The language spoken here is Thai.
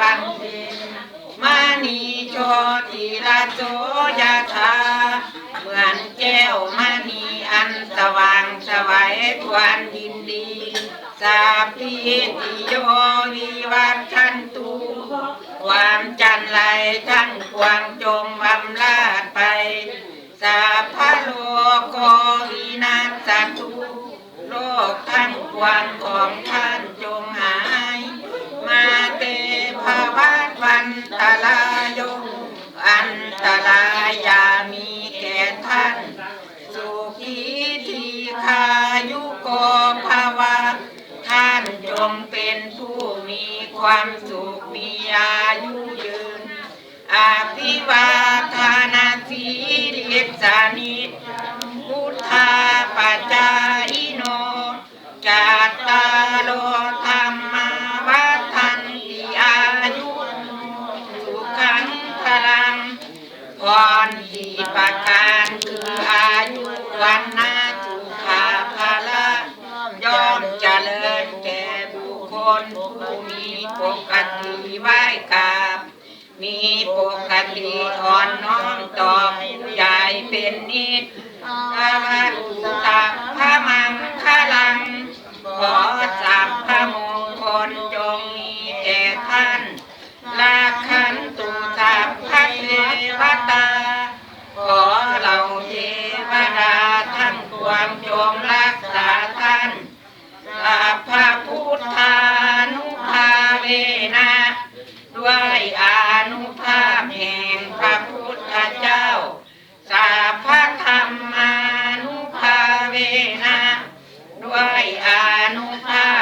วันเพ็ญมานีโชติราโสยธาเหมือนแก้วมณีอันสว่างสวัยทวนดินดีสาพีติโยวิวัฒชันตุความจันไรทั้งปวางจงบำราดไปสาพะโลกโกวินาศตุโลกทั้งปวงของท่านจงห ตวันตรายโยอันตรายามีแก่ท่าน สุขีทีคายุโกภาวะ ท่านจงเป็นผู้มีความสุขมีอายุยืน อาภิวาทานาสีลิสานิพุทธาปัจจายโนจัตตาโล รที่ประการคืออายุวันนาสุขาภาละย่อมเจริญแก่บุคคลผู้มีปกติไหวกราบมีปกติอ่อนน้อมต่อผู้ใหญ่เป็นนิดอาตุตัพพะมังพพะม ความงจมรักษาท่านสัพพพุทธานุภาเวนะด้วยอนุภาพแห่งพระพุทธเจ้าสัพพธรรมานุภาเวนะด้วยอนุภาพ